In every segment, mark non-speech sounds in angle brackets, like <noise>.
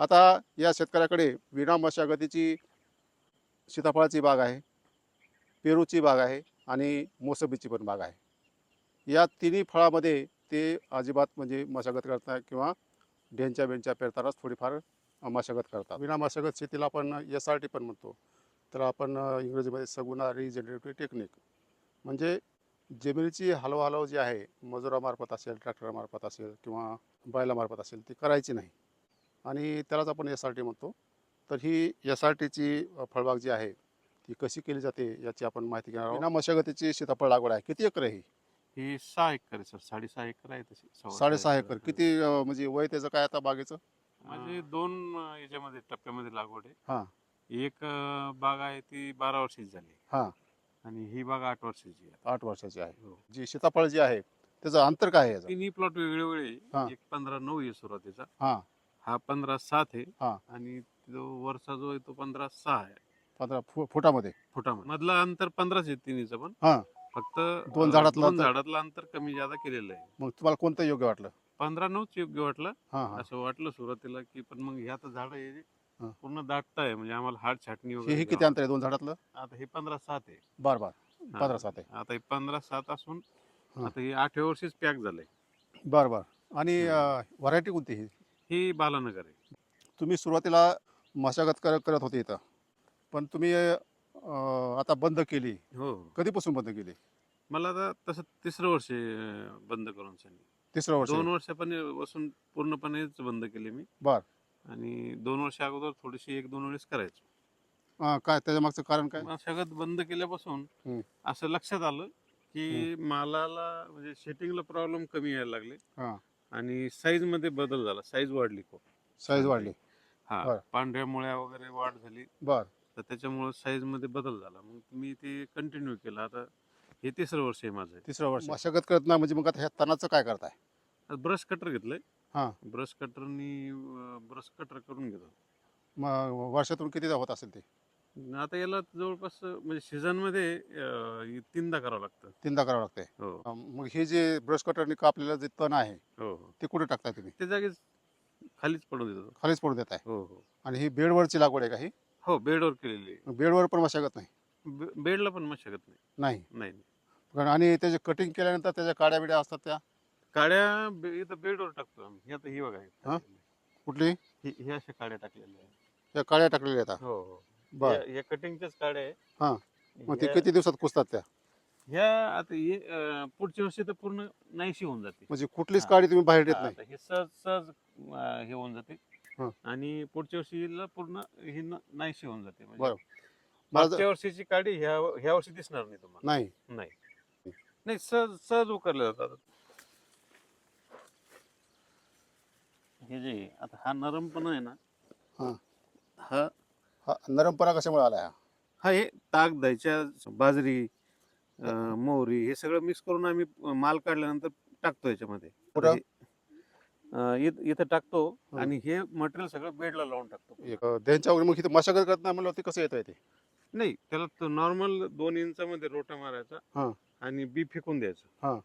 आता या शेतकऱ्याकडे विना मशागतीची सीताफळाची बाग आहे पेरूची बाग आहे आणि मोसंबीची पण बाग आहे. या तिन्ही फळामध्ये ते अजिबात म्हणजे मशागत करतात किंवा ढेंच्या बेंच्या पेरतानाच थोडीफार मशागत करतात. विना मशागत शेतीला आपण एस आर टी पण म्हणतो. तर आपण इंग्रजीमध्ये सगुणा रिजनरेटिव्ह टेक्निक म्हणजे जमिनीची हलवहलव जी आहे मजुरामार्फत असेल ट्रॅक्टरमार्फत असेल किंवा बैलामार्फत असेल ती करायची नाही. आणि त्यालाच आपण एस आर टी म्हणतो. तर ही एस आर टीची फळबाग जी आहे ती कशी केली जाते याची आपण माहिती घेणार आहोत. मशागतीची सीताफळ लागवड आहे. किती एकर आहे ही? ही सहा एकर आहे सर. साडेसहा एकर आहे तशी. साडेसहा सहा एकर. किती अ, म्हणजे वय त्याचं काय आता बागेचं? म्हणजे दोन अं, याच्यामध्ये टप्प्यामध्ये लागवड हा. आहे एक अं, बाग आहे ती बारा वर्षाची झाली. हा. आणि ही बाग आठ वर्षाची आहे आठ वर्षाची आहे. हो. जी सीताफळ जी आहे त्याचं अंतर काय आहे याचं? तिन्ही प्लॉट वेगळे हा. वेगळे एक पंधरा नऊ आहे सुरुवातीचा. हा. हा पंधरा सात आहे हा. आणि जो वरचा जो आहे तो पंधरा सहा आहे पंधरा फु- फुटामध्ये फुटामध्ये मधलं अंतर पंधराच आहे तिन्हीचं पण हा. फक्त दोन झाडातलं दोन अंतर? झाडातलं अंतर कमी जादा केलेलं आहे मग तुम्हाला कोणतं योग्य वाटलं पंधरा नऊच योग्य वाटलं हा हा असं वाटलं सुरुवातीला की पण मग हे आता झाड हा. पूर्ण दाटत आहे म्हणजे आम्हाला हाड छाटणी हे वगैरे हे किती. अंतर आहे दोन झाडातलं आता हे पंधरा सात आहे बार बार हा. पंधरा सात आहे आता हे पंधरा सात असून हा. आता हे आठव्या वर्षीच पॅक झालंय बर बर आणि. व्हरायटी कोणती ही ही बालानगर आहे. तुम्ही सुरुवातीला मशागत कर करत होते इथं. पण तुम्ही अं, आता बंद केली. हो. कधीपासून बंद केली? मला आता तसं तिसरं वर्ष अं, बंद करून सांगितलं. तिसरं वर्ष. दोन वर्षापासून पूर्णपणेच बंद केले मी. बर. आणि दोन वर्ष अगोदर थोडीशी एक दोन वेळेस करायचो. हा, काय त्याच्या मागचं कारण काय? मशागत बंद केल्यापासून हम्म. असं लक्षात आलं की मालाला म्हणजे शेटिंगला प्रॉब्लेम कमी यायला लागले. हा. आणि साईजमध्ये बदल झाला. साईज वाढली खूप. साईज वाढली. हा बरं. पांढऱ्या मुळ्या वगैरे वाढ झाली. बर. तर त्याच्यामुळे साईजमध्ये बदल झाला. मग मी ते कंटिन्यू केलं. आता हे तिसरं वर्ष आहे माझं तिसरं वर्ष. मशागत करत नाही म्हणजे मग आता ह्या तणाचं काय करताय? ब्रश कटर घेतलंय. हा. ब्रश कटरनी ब्रश कटर करून घेतो. मग वर्षातून किती होत असेल ते? आता याला जवळपास म्हणजे सीझनमध्ये अं, तीनदा करावं लागतं. तीनदा करावं लागतंय. हो. अं, मग हे जे ब्रश कटरने कापलेलं जे तण आहे हो हो. ते कुठे टाकताय तुम्ही? ते जागेच खालीच पडून देतो. खालीच पडू देताय. हो हो. आणि ही बेडवरची लागवड आहे का ही? हो बेडवर केलेली आहे. बेडवर पण मशागत नाही? बे- बेडला पण मशागत नाही. नाही. नाही नाही. पण आणि त्याचे कटिंग केल्यानंतर त्याच्या काड्या बिड्या असतात त्या? काड्या बे- इथं बेडवर टाकतो आम्ही. ही आता ही बघा. हे. कुठली? ही ही अशा काड्या टाकलेल्या आहेत. त्या काड्या टाकलेल्या येतात हो हो. बर या कटिंगच्याच काड्या आहे हा. मग ते ह्या- किती दिवसात कुसतात त्या ह्या आता हे अं, पुढच्या वर्षी तर पूर्ण नाहीशी होऊन जाते म्हणजे कुठलीच हा. काडी तुम्ही बाहेर हा, नाही आता हे सहज सहज अं, हे होऊन जाते हा. आणि पुढच्या वर्षीला पूर्ण ही न- नाहीशी होऊन जाते म्हणजे बरं. मला जर- मागच्या वर्षीची काडी ह्या ह्या वर्षी दिसणार नाही तुम्हाला नाही नाही नाही सहज सहज उकरले जातात हे जे आता हा नरमपणा आहे ना हा. हा हा नरमपणा कशामुळे आला हा? हा हे ताक द्यायच्या बाजरी अं, मोहरी हे सगळं मिक्स करून आम्ही माल काढल्यानंतर टाकतो याच्यामध्ये कुठं? अं, इथं इथं टाकतो. आणि हे मटेरियल सगळं बेडला लावून टाकतो एक त्यांच्या वगैरे मग इथे मशागत करत नाही म्हणलं ते कसं येतं ते नाही त्याला नॉर्मल दोन इंचामध्ये रोटा हा. मारायचा आणि बी फेकून हा. द्यायचं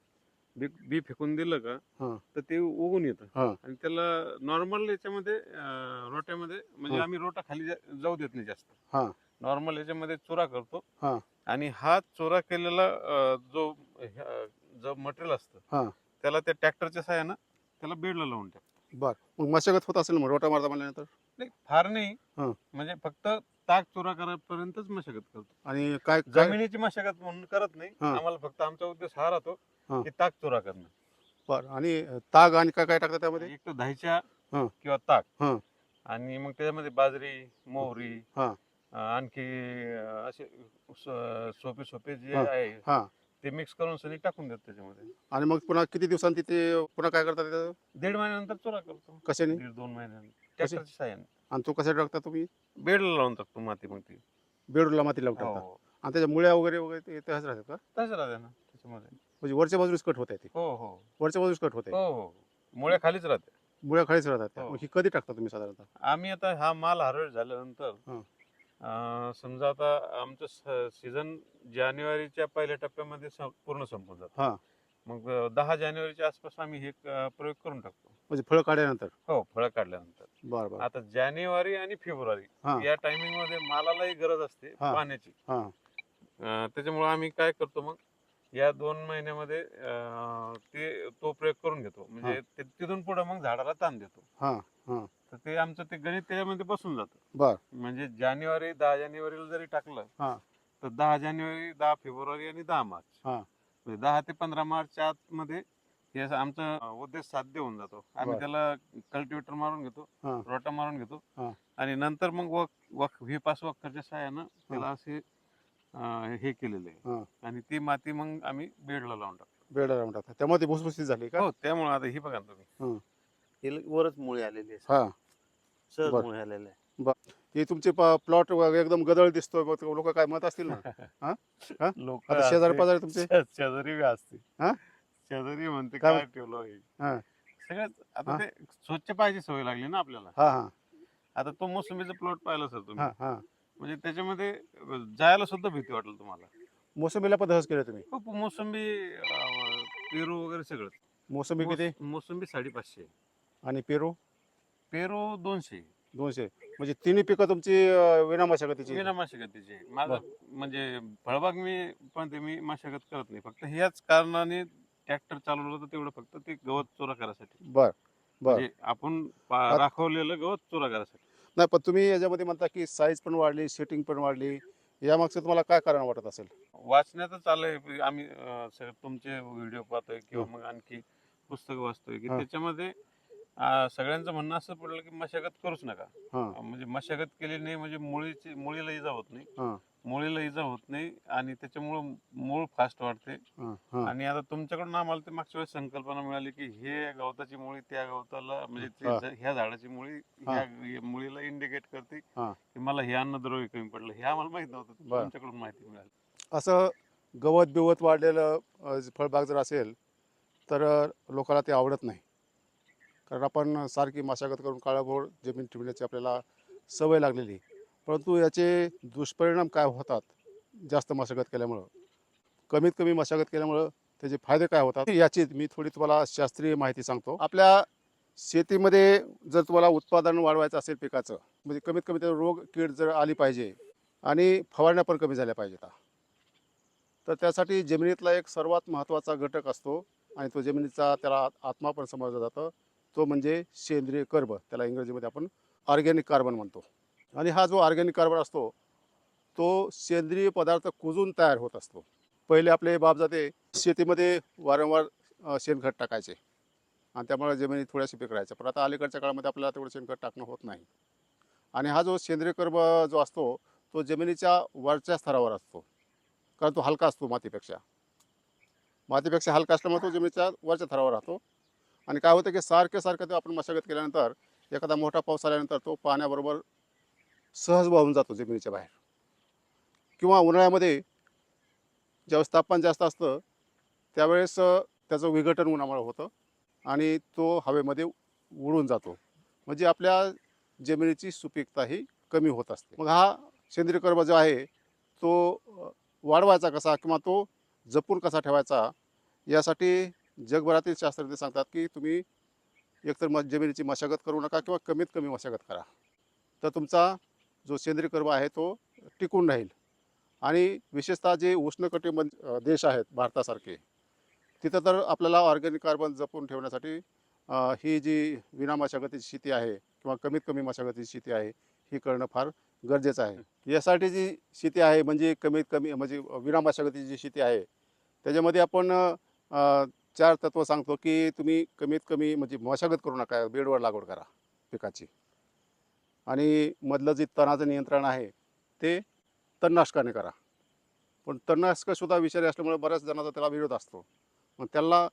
बी बी फेकून दिलं हा. का तर ते उगून येतं हा. आणि त्याला नॉर्मल याच्यामध्ये अं, रोट्यामध्ये म्हणजे. आम्ही रोटा खाली जा- जाऊ देत नाही जास्त हा. नॉर्मल याच्यामध्ये चुरा करतो हा. आणि हा चुरा केलेला अं, जो ह्या- जो मटेरियल हा. असतं त्याला त्या ट्रॅक्टरच्या साह्यानं त्याला बेडला लावून टाकतो बर मग मशागत होत असेल मग रोटा मारता म्हणल्यानंतर नाही फार नाही हा. म्हणजे फक्त ताक चुरा करापर्यंतच मशागत करतो आणि काय काय जमिनीची मशागत म्हणून करत नाही हा. आम्हाला फक्त आमचा उद्देश हा राहतो हा. की ताक चुरा करणं बर आणि ताग आणि काय काय टाकतात त्यामध्ये एक तर दह्याच्या हा. किंवा ताक हा. आणि मग त्याच्यामध्ये बाजरी मोहरी हा. अं, आणखी अं, असे स- सोपे सोपे जे हा. आहे हा ते मिक्स करून सनी टाकून देतो त्याच्यामध्ये आणि मग पुन्हा किती दिवसांनी ते पुन्हा काय करतात त्याचं दीड महिन्यानंतर चुरा करतो कशाने दीड दोन महिन्यानंतर ट्रॅक्टरच्या साह्याने आणि तो कशा टाकता तुम्ही? बेडला लावून टाकतो माती मग ती. बेडूला माती लावून टाकता. हो. आणि त्याच्या मुळ्या वगैरे वगैरे ते तशाच राहतात का? तसं राहते ना त्याच्यामध्ये. म्हणजे वरच्या बाजूस कट होत आहे ते. हो हो. वरच्या बाजूस कट होत आहे हो हो. मुळ्या खालीच राहते. मुळ्या खालीच राहतात त्या. हो. मग ही कधी टाकता तुम्ही साधारणतः? आम्ही आता हा माल हार्वेस्ट झाल्यानंतर हा. अं, समजा आता आमचं सीझन जानेवारीच्या पहिल्या टप्प्यामध्ये सं- पूर्ण संपून जातो. हा. मग अं, दहा जानेवारीच्या आसपास आम्ही हे प्रयोग करून टाकतो. म्हणजे फळं काढल्यानंतर? हो फळं काढल्यानंतर. बरं बरं. आता जानेवारी आणि फेब्रुवारी. या टायमिंगमध्ये मालालाही गरज असते हा. पाण्याची. हां. त्याच्यामुळे आम्ही काय करतो मग या दोन महिन्यामध्ये अं, ते तो प्रयोग करून घेतो. म्हणजे ते- तिथून पुढे मग झाडाला ताण देतो. हां हां. तर ते आमचं ते गणित त्याच्यामध्ये बसून जातं. बर. म्हणजे जानेवारी दहा जानेवारीला जरी टाकलं हा. तर दहा जानेवारी दहा फेब्रुवारी आणि दहा मार्च. हा. म्हणजे दहा ते पंधरा मार्चच्या आतमध्ये हे असं आमचं अं, उद्देश साध्य होऊन जातो. आम्ही बर. त्याला कल्टिवेटर मारून घेतो हा. रोटा मारून घेतो. हा. आणि नंतर मग वक वक व्ही पास वक्करच्या सहाय्यानं त्याला असे अं, हे केलेले. हा. आहे आणि ती माती मग आम्ही बेडला लावून टाकतो. बेड राऊंड टाकतात त्यामुळे ती भुसभुशीत झाली का? हो त्यामुळे आता ही बघा ना हं. तुम्ही हे वरच मुळे आलेली आहे. हां. सहज बर. मुळे आलेले आहे. हे तुमचे प्लॉट एकदम गदळ दिसतोय लोक काय मत असतील ना? <laughs> लोक आता शेजारी पाजारी तुमचे? शेजारी बी असते हा? शेजारी म्हणते काय काय ठेवलं हे? हा. सगळ्यात आता हा? ते स्वच्छ पाहिजे सवय लागली ना आपल्याला. हा हा. आता तो मोसंबीचा प्लॉट पाहिला सर तुम्ही. हा हा. म्हणजे त्याच्यामध्ये जायला सुद्धा भीती वाटेल तुम्हाला. मोसंबीला पण तसंच केलं तुम्ही? खूप मोसंबी अं, पेरू वगैरे सगळं. मोसंबी किती? मोसंबी साडेपाचशे. आणि पेरू? पेरू दोनशे. दोनशे. म्हणजे तिन्ही पिकं तुमची अं, विना मशागतीची विना मशागतीचे माझं म्हणजे फळबाग मी पण ते मी मशागत करत नाही. फक्त ह्याच कारणाने ट्रॅक्टर चालवलं होतं तेवढं फक्त ते गवत चोरा करायसाठी. बर बर. म्हणजे आपण पा- राखवलेलं गवत चोरा करायसाठी. नाही पण तुम्ही याच्यामध्ये म्हणता की साईज पण वाढली सेटिंग पण वाढली. यामागचं तुम्हाला काय कारण वाटत असेल? वाचण्यातच आलंय आम्ही अं, सगळे तुमचे व्हिडिओ पाहतोय किंवा मग आणखी पुस्तक वाचतोय की हा. त्याच्यामध्ये अं, सगळ्यांचं म्हणणं असं पडलं की मशागत करूच नका. हां. म्हणजे मशागत केली नाही म्हणजे मुळीची मुळीला इजा होत नाही. हां. मुळीला इजा होत नाही आणि त्याच्यामुळं मूळ फास्ट वाढते. आणि आता तुमच्याकडून आम्हाला ते मागच्या वेळेस संकल्पना मिळाली की हे गवताची मुळी त्या गवताला म्हणजे ते ह्या झाडाची मुळी ह्या मुळीला इंडिकेट करते. की मला हे अन्नद्रव्य कमी पडलं. हे आम्हाला माहीत नव्हतं. तुमच्याकडून माहिती मिळाली. असं गवत बिवत वाढलेलं फळबाग जर असेल तर लोकांना ते आवडत नाही. कारण आपण सारखी मशागत करून काळाभोर जमीन ठेवण्याची आपल्याला सवय लागलेली परंतु याचे दुष्परिणाम काय होतात? जास्त मशागत केल्यामुळं. कमीत कमी मशागत केल्यामुळं त्याचे फायदे काय होतात? याची मी थोडी तुम्हाला शास्त्रीय माहिती सांगतो. आपल्या शेतीमध्ये जर तुम्हाला उत्पादन वाढवायचं असेल पिकाचं म्हणजे कमीत कमी ते रोग कीड जर आली पाहिजे आणि फवारण्या पण कमी झाल्या पाहिजेत. तर त्यासाठी जमिनीतला एक सर्वात महत्त्वाचा घटक असतो आणि तो जमिनीचा त्याला आत्मा पण समजला जातं. तो म्हणजे सेंद्रिय कर्ब. त्याला इंग्रजीमध्ये आपण ऑर्गॅनिक कार्बन म्हणतो. आणि हा जो ऑर्गॅनिक कार्बन असतो तो सेंद्रिय पदार्थ कुजून तयार होत असतो. पहिले आपले बापजाते शेतीमध्ये वारंवार शेणखत टाकायचे. आणि त्यामुळे जमिनी थोड्याशी पीक राहायचं. पण आता अलीकडच्या काळामध्ये आपल्याला तेवढं शेणखत टाकणं होत नाही. आणि हा जो सेंद्रिय कर्ब जो असतो तो जमिनीच्या वरच्या स्तरावर असतो. कारण तो हलका असतो मातीपेक्षा. मातीपेक्षा हलका असल्यामुळे तो जमिनीच्या वरच्या थरावर राहतो. आणि काय होतं की सारखे सारखं ते आपण मशागत केल्यानंतर एखादा मोठा पाऊस आल्यानंतर तो पाण्याबरोबर सहज वाहून जातो जमिनीच्या बाहेर. किंवा उन्हाळ्यामध्ये ज्यावेळेस तापमान जास्त असतं त्यावेळेस त्याचं विघटन उन्हामुळे होतं आणि तो हवेमध्ये उडून जातो. म्हणजे आपल्या जमिनीची सुपीकता ही कमी होत असते. मग हा सेंद्रिय कर्म जो आहे तो वाढवायचा कसा किंवा तो जपून कसा ठेवायचा यासाठी जगभरातील शास्त्रज्ञ सांगतात की तुम्ही एकतर म जमिनीची मशागत करू नका किंवा कमीत कमी मशागत करा. तर तुमचा जो सेंद्रिय कर्म आहे तो टिकून राहील. आणि विशेषतः जे उष्णकटिबंध देश आहेत भारतासारखे तिथं तर आपल्याला ऑर्गॅनिक कार्बन जपून ठेवण्यासाठी ही जी विना मशागतीची शेती आहे किंवा कमीत कमी मशागतीची शेती आहे ही करणं फार गरजेचं आहे. यासाठी जी शेती आहे म्हणजे कमीत कमी म्हणजे विना मशागतीची जी शेती आहे त्याच्यामध्ये आपण चार तत्व सांगतो की तुम्ही कमीत कमी म्हणजे मशागत करू नका बेडवर लागवड करा पिकाची. आणि मधलं जे तणाचं नियंत्रण आहे ते तणनाशकाने करा. पण तणनाशकसुद्धा विषारी असल्यामुळे बऱ्याच जणांचा त्याला विरोध असतो. मग त्याला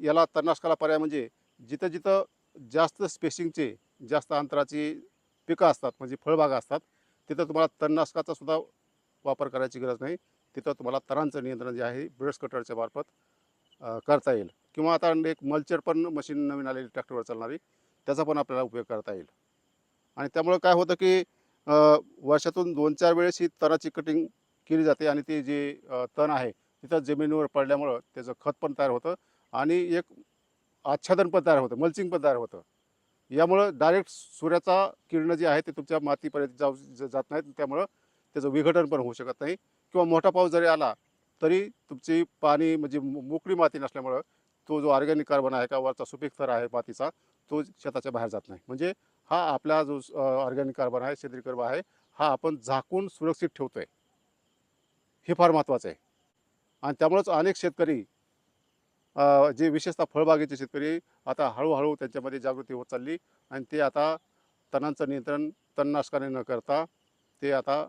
याला तणनाशकाला पर्याय म्हणजे जिथं जिथं जास्त स्पेसिंगचे जास्त अंतराची पिकं असतात म्हणजे फळबागा असतात तिथं तुम्हाला तणनाशकाचा सुद्धा वापर करायची गरज नाही. तिथं तुम्हाला तणांचं नियंत्रण जे आहे ब्रश कटरच्या मार्फत करता येईल. किंवा आता एक मल्चर पण मशीन नवीन आलेली ट्रॅक्टरवर चालणारी त्याचा पण आपल्याला उपयोग करता येईल. आणि त्यामुळं काय होतं की वर्षातून दोन चार वेळेस ही तणाची कटिंग केली जाते आणि ती जी तण आहे तिथं जमिनीवर पडल्यामुळं त्याचं खत पण तयार होतं आणि एक आच्छादन पण तयार होतं मल्चिंग पण तयार होतं. यामुळं डायरेक्ट सूर्याचा किरण जे आहे ते तुमच्या मातीपर्यंत जाऊ जात नाहीत त्यामुळं त्याचं विघटन पण होऊ शकत नाही किंवा मोठा पाऊस जरी आला तरी तुमची पाणी म्हणजे मोकळी माती नसल्यामुळं तो जो ऑर्गॅनिक कार्बन आहे का वरचा सुपीक थर आहे मातीचा तो शेताच्या बाहेर जात नाही. म्हणजे हा आपला जो ऑर्गॅनिक कार्बन आहे सेंद्रिय कार्बन आहे हा आपण झाकून सुरक्षित ठेवतो आहे हे फार महत्त्वाचं आहे. आणि त्यामुळंच अनेक शेतकरी जे विशेषतः फळबागेचे शेतकरी आता हळूहळू त्यांच्यामध्ये जागृती होत चालली आणि ते आता तणांचं नियंत्रण तणनाशकाने न करता ते आता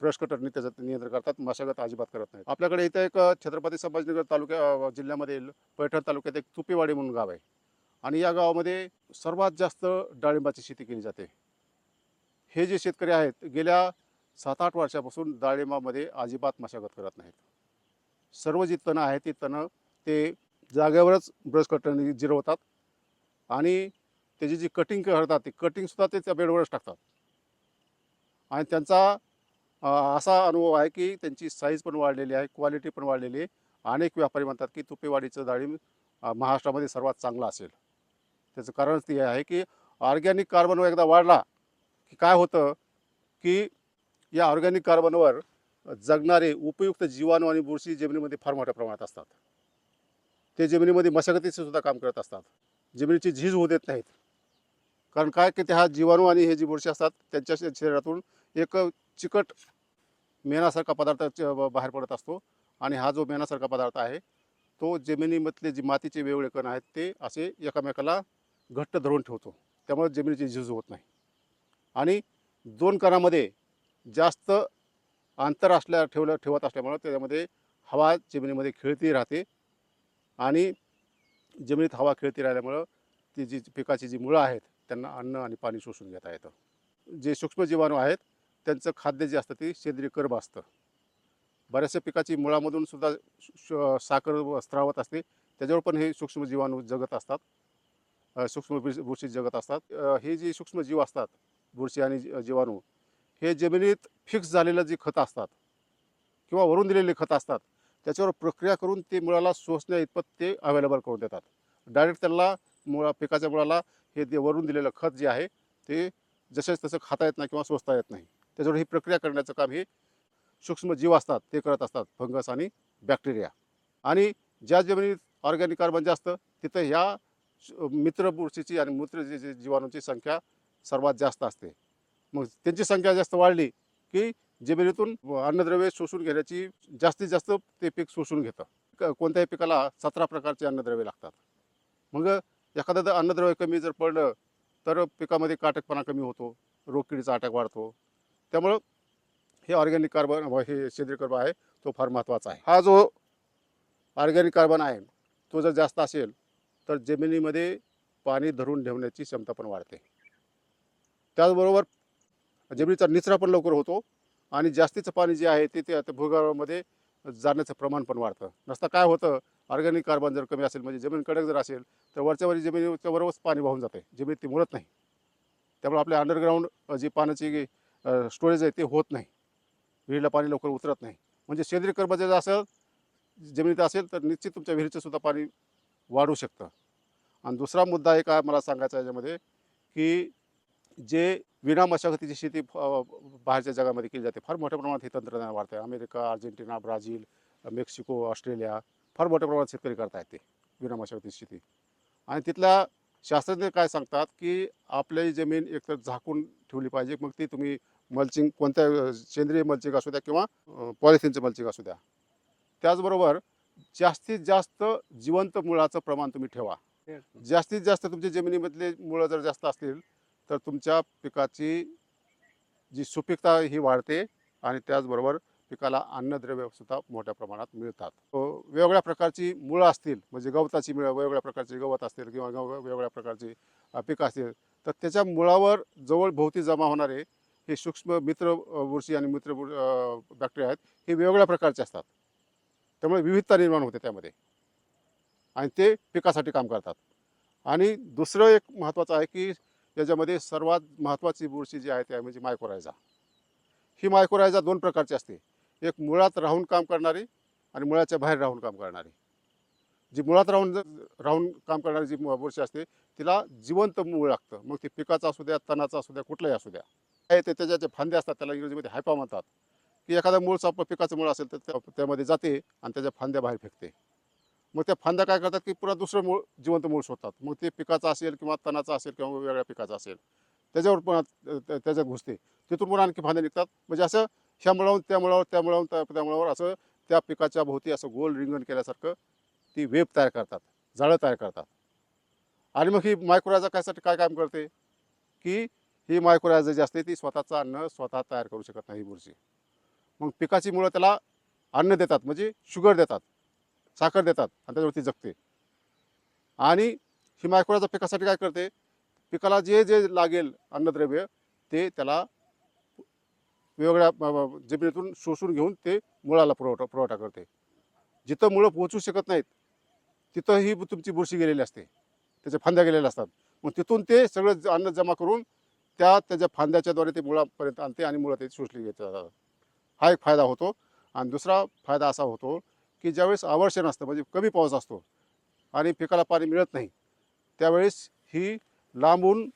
ब्रश कटरने त्याचं नियंत्रण करतात मशागत अजिबात करत नाही आपल्याकडे इथं एक छत्रपती संभाजीनगर तालुक्या जिल्ह्यामध्ये जिल्ह्यामधील पैठण तालुक्यात एक तुपेवाडी म्हणून गाव आहे. आणि या गावामध्ये सर्वात जास्त डाळिंबाची शेती केली जाते. हे जे शेतकरी आहेत गेल्या सात आठ वर्षापासून डाळिंबामध्ये अजिबात मशागत करत नाहीत. सर्व जी तणं आहेत ती तणं ते जागेवरच ब्रश कटरने जिरवतात आणि त्याची जी कटिंग करतात ती कटिंगसुद्धा ते त्या बेडवरच टाकतात. आणि त्यांचा असा अनुभव आहे की त्यांची साईज पण वाढलेली आहे क्वालिटी पण वाढलेली आहे. अनेक व्यापारी म्हणतात की तुपेवाडीचं डाळिंब महाराष्ट्रामध्ये सर्वात चांगलं असेल. त्याचं कारणच ते आहे की ऑर्गॅनिक कार्बनवर एकदा वाढला की काय होतं की या ऑर्गॅनिक कार्बनवर जगणारे उपयुक्त जीवाणू आणि बुरशी जमिनीमध्ये फार मोठ्या प्रमाणात असतात. ते जमिनीमध्ये मशागतीचे सुद्धा काम करत असतात. जमिनीची झीज होऊ देत नाहीत. कारण काय की त्या जीवाणू आणि हे जी बुरशी असतात त्यांच्या शरीरातून एक चिकट मेणासारखा पदार्थ च- बाहेर पडत असतो आणि हा जो मेणासारखा पदार्थ आहे तो जमिनीमधले जे मातीचे वेगवेगळे कण आहेत ते असे एकामेकाला घट्ट धरून ठेवतो. त्यामुळे जमिनीची झीज होत नाही. आणि दोन कणामध्ये जास्त अंतर असल्या ठेवलं ठेवत असल्यामुळं त्याच्यामध्ये हवा जमिनीमध्ये खेळती राहते. आणि जमिनीत हवा खेळती राहिल्यामुळं ती जी पिकाची जी मुळं आहेत त्यांना अन्न आणि पाणी शोषून घेता येतं. जे सूक्ष्मजीवाणू आहेत त्यांचं खाद्य जे असतं ते सेंद्रिय कर्ब असतं. बऱ्याचशा पिकाची मुळामधून सुद्धा श- साखर स्त्रावत असते. त्याच्यावर पण हे सूक्ष्मजीवाणू जगत असतात. सूक्ष्म बुरशी जगत असतात. हे जे सूक्ष्म जीव असतात बुरशी आणि जी- जीवाणू हे जमिनीत फिक्स झालेलं जी खतं असतात किंवा वरून दिलेले खतं असतात त्याच्यावर प्रक्रिया करून ते मुळाला शोषण्या इतपत ते अवेलेबल करून देतात. डायरेक्ट त्याला मुळा पिकाच्या मुळाला हे ते वरून दिलेलं खत जे आहे ते जसेच तसं खाता येत नाही किंवा शोषता येत नाही. त्याच्यावर ही प्रक्रिया करण्याचं काम हे सूक्ष्म जीव असतात ते करत असतात फंगस आणि बॅक्टेरिया आणि ज्या जमिनीत ऑर्गॅनिक कार्बन जास्त तिथं ह्या मित्र बुरशीची आणि मूत्र जीवाणूची जीवाणूंची संख्या सर्वात जास्त असते. मग त्यांची संख्या जास्त वाढली की जमिनीतून अन्नद्रव्ये शोषून घेण्याची जास्तीत जास्त ते पीक शोषून घेतं. कोणत्याही पिकाला सतरा प्रकारचे अन्नद्रव्ये लागतात. मग एखादं अन्नद्रव्य कमी जर पडलं तर पिकामध्ये काटकपणा कमी होतो रोगकिडीचा अटॅक वाढतो. त्यामुळं हे ऑर्गॅनिक कार्बन व हे सेंद्रिय कार्बन आहे तो फार महत्त्वाचा आहे. हा जो ऑर्गॅनिक कार्बन आहे तो जर जास्त असेल तर जमिनीमध्ये पाणी धरून ठेवण्याची क्षमता पण वाढते. त्याचबरोबर जमिनीचा निचरा पण लवकर होतो आणि जास्तीचं पाणी जे आहे ते ते आता भूगर्भामध्ये जाण्याचं प्रमाण पण वाढतं. नसता काय होतं ऑर्गॅनिक कार्बन जर कमी असेल म्हणजे जमीन कडक जर असेल तर वरच्या वरी जमिनीच्या बरोबरच पाणी वाहून जाते. जमिनीत ती मुरत नाही. त्यामुळे आपल्या अंडरग्राऊंड जी पाण्याची स्टोरेज आहे ते होत नाही. विहिरीला पाणी लवकर उतरत नाही. म्हणजे सेंद्रिय कर्ब जर असेल जमिनीत असेल तर निश्चित तुमच्या विहिरीचं सुद्धा पाणी वाढू शकतं. आणि दुसरा मुद्दा एक आहे मला सांगायचा याच्यामध्ये की जे विना मशागतीची शेती बाहेरच्या जगामध्ये केली जाते फार मोठ्या प्रमाणात हे तंत्रज्ञान वाढतं America Argentina Brazil Mexico Australia फार मोठ्या प्रमाणात शेतकरी करतायत ते विना मशागतीची शेती. आणि तिथल्या शास्त्रज्ञ काय सांगतात की आपली जमीन एकतर झाकून ठेवली पाहिजे मग ती तुम्ही मल्चिंग कोणत्या सेंद्रिय मल्चिंग असू द्या किंवा पॉलिथिनचं मल्चिंग असू द्या. त्याचबरोबर जास्तीत जास्त जिवंत मुळाचं प्रमाण तुम्ही ठेवा. जास्तीत जास्त तुमच्या जमिनीमधले मुळं जर जास्त असतील तर तुमच्या पिकाची जी सुपीकता ही वाढते आणि त्याचबरोबर पिकाला अन्नद्रव्य सुद्धा मोठ्या प्रमाणात मिळतात. वेगवेगळ्या प्रकारची मुळं असतील म्हणजे गवताची मुळं वेगवेगळ्या प्रकारचे गवत असतील किंवा गव वेगवेगळ्या प्रकारची पिकं असतील तर त्याच्या मुळावर जवळ भोवती जमा होणारे हे सूक्ष्म मित्र बुरशी आणि मित्र बॅक्टेरिया आहेत हे वेगवेगळ्या प्रकारचे असतात. त्यामुळे विविधता निर्माण होते त्यामध्ये. आणि ते पिकासाठी काम करतात. आणि दुसरं एक महत्त्वाचं आहे की याच्यामध्ये सर्वात महत्त्वाची बुरशी जी आहे ती आहे म्हणजे मायकोरायझा ही मायकोरायझा दोन प्रकारची असते. एक मुळात राहून काम करणारी आणि मुळाच्या बाहेर राहून काम करणारी. जी मुळात राहून राहून काम करणारी जी बुरशी असते तिला जिवंत मूळ लागतं. मग ते पिकाचं असू द्या तणाचं असू द्या कुठलंही असू द्या. ते त्याच्या ज्या फांदे असतात त्याला इंग्रजीमध्ये हायपा म्हणतात. की एखादा मूळ साप पिकाचं मूळ असेल तर त्या- त्यामध्ये जाते आणि त्याच्या फांद्या बाहेर फेकते. मग त्या फांद्या काय करतात की पुन्हा दुसरं मूळ जिवंत मूळ शोधतात. मग ते पिकाचं असेल किंवा तणाचं असेल किंवा वेगळ्या पिकाचं असेल त्याच्यावर पण त्याच्यात घुसते. तिथून पुन्हा आणखी फांद्या निघतात. म्हणजे असं ह्या मुळावून त्या मुळावर त्या मुळावून त्या त्या मुळावर असं त्या पिकाच्या भोवती असं गोल रिंगण केल्यासारखं ती वेब तयार करतात. जाळं तयार करतात. आणि मग ही मायक्रोराजा कायसाठी काय काम करते? की ही मायक्रोराजा जी असते ती स्वतःचं अन्न स्वतः तयार करू शकत नाही ही बुरशी. मग पिकाची मुळं त्याला अन्न देतात म्हणजे शुगर देतात साखर देतात आणि त्याच्यावरती जगते. आणि ही मायक्रोराजा पिकासाठी काय करते? पिकाला जे जे लागेल अन्नद्रव्य ते त्याला वेगवेगळ्या जमिनीतून शोषून घेऊन ते मुळाला पुरवठा पुरवठा करते. जिथं मुळं पोहोचू शकत नाहीत तिथं ही तुमची बुरशी गेलेली असते. त्याच्या फांद्या गेलेल्या असतात. मग तिथून ते सगळं अन्न जमा करून त्या त्याच्या फांद्याच्याद्वारे ते मुळापर्यंत आणते आणि मुळं ते शोषली घेत जातात हा एक फायदा होतो. आणि दुसरा फायदा असा होतो की ज्यावेळेस आवर्षण असतं म्हणजे कमी पाऊस असतो आणि पिकाला पाणी मिळत नाही त्यावेळेस ही लांबून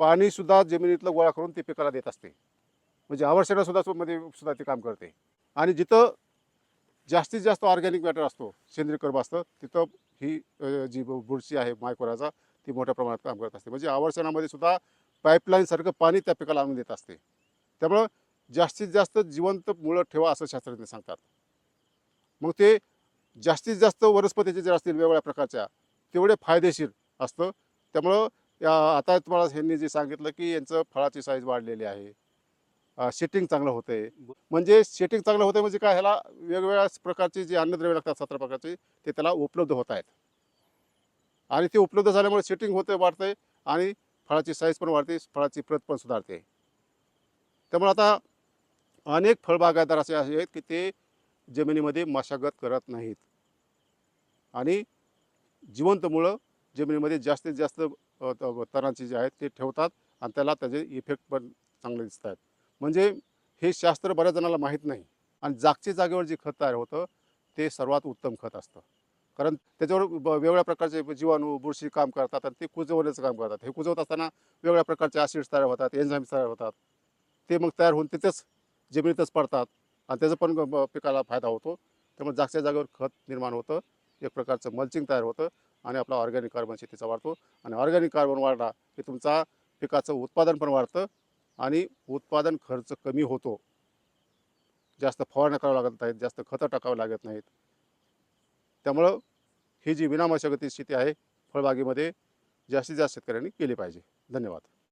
पाणीसुद्धा जमिनीतलं गोळा करून ते पिकाला देत असते. म्हणजे आवर्षणासुद्धा मध्ये सुद्धा ते काम करते. आणि जिथं जास्तीत जास्त ऑर्गॅनिक मॅटर असतो सेंद्रिय कर्म असतं तिथं ही जी बुरशी आहे मायकोराचा ती मोठ्या प्रमाणात काम करत असते. म्हणजे आवर्षणामध्ये सुद्धा पाईपलाईनसारखं पाणी त्या पिकाला आणून देत असते. त्यामुळं जास्तीत जास्त जिवंत मुळं ठेवा असं शास्त्रज्ञ सांगतात. मग ते जास्तीत जास्त वनस्पतीचे जे असतील वेगवेगळ्या प्रकारच्या तेवढे फायदेशीर असतं. त्यामुळं या आता तुम्हाला ह्यांनी जे सांगितलं की यांचं फळाची साईज वाढलेली आहे. शेटिंग चांगलं होतंय. म्हणजे शेटिंग चांगलं होतंय म्हणजे काय? ह्याला वेगवेगळ्या प्रकारचे जे अन्नद्रव्य लागतात सतरा प्रकारचे ते त्याला उपलब्ध होत आहेत. आणि ते उपलब्ध झाल्यामुळे शेटिंग होते वाढते आणि फळाची साईज पण वाढते फळाची प्रत पण सुधारते. त्यामुळे आता अनेक फळबागायतदार असे आहेत की ते जमिनीमध्ये मशागत करत नाहीत. आणि जिवंत मुळं जमिनीमध्ये जास्तीत जास्त तरांचे जे आहेत ते ठेवतात आणि त्याला त्याचे इफेक्ट पण चांगले दिसत आहेत. म्हणजे हे शास्त्र बऱ्याच जणांना माहीत नाही आणि जागच्या जागेवर जे खत तयार होतं ते सर्वात उत्तम खत असतं. कारण त्याच्यावर ब- वेगवेगळ्या प्रकारचे जीवाणू बुरशी काम करतात आणि ते कुजवण्याचं काम करतात. हे कुजवत असताना वेगळ्या प्रकारचे ॲसिड्स तयार होतात एन्झाईम्स तयार होतात. ते मग तयार होऊन तिथेच जमिनीतच पडतात. आणि त्याचा पण पिकाला फायदा होतो. त्यामुळे जागच्या जागेवर खत निर्माण होतं. एक प्रकारचं मल्चिंग तयार होतं. आणि आपला ऑर्गॅनिक कार्बन शेतीचा वाढतो. आणि ऑर्गॅनिक कार्बन वाढला की तुमचा पिकाचं उत्पादन पण वाढतं. आणि उत्पादन खर्च कमी होतो. जास्त फवारण्या कराव्या लागत नाहीत. जास्त खतं टाकावं लागत नाहीत. त्यामुळं ही जी विनामशागती शेती आहे फळबागेमध्ये जास्तीत जास्त शेतकऱ्यांनी केली पाहिजे. धन्यवाद.